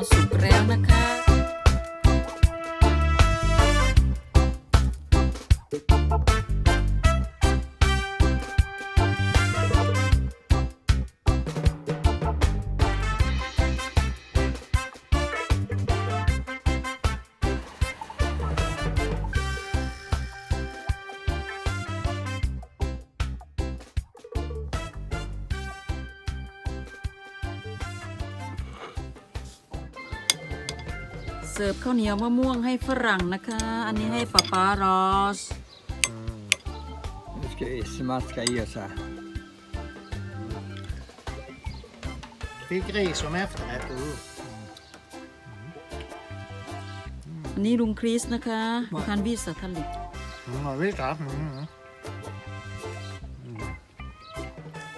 Passo na cara. สิร์ฟข้าวเหนียวมะม่วงให้ฝรั่งนะคะ อันนี้ให้ป๊าป๊ารอส Nu ska vi smaska i oss här. Fick ris som efterrätt. Uh. อันนี้ลุงคริสนะคะดูคันวิสทัลลิก Mm, ja, visst, ja. Mm.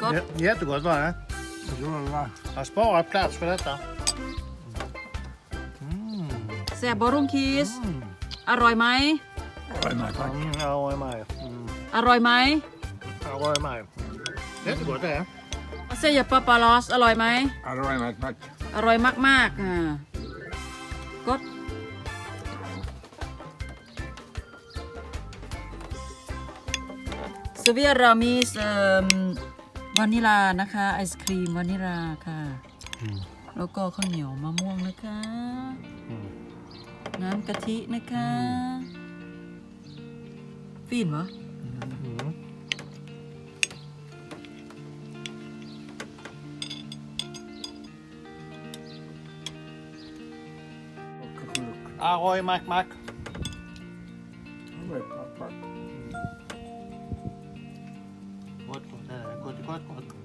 ก็ Jä- Jättegott var det. Så va? Jag har sparat plats för detta. Mm. แซ่บบอลุงคริส อร่อยไหม Oj, men tack. Mm, jag var med. Mm. อร่อยไหม Jag var med. Jättegott det är. อาเซียป๊าป๊ารอส อร่อยไหม Oj, men tack. อร่อยมากๆอ่าก็สเวียเรามีเอิ่มวานิลานะคะ ไอศครีมวานิลาค่ะ แล้วก็ข้าวเหนียวมะม่วงนะคะ น้ำกะทินะคะฟีนวะ Mm. Ahoy, Mac Mac. Oj, pappa. Gott, gott. det är Gott, gott, gott.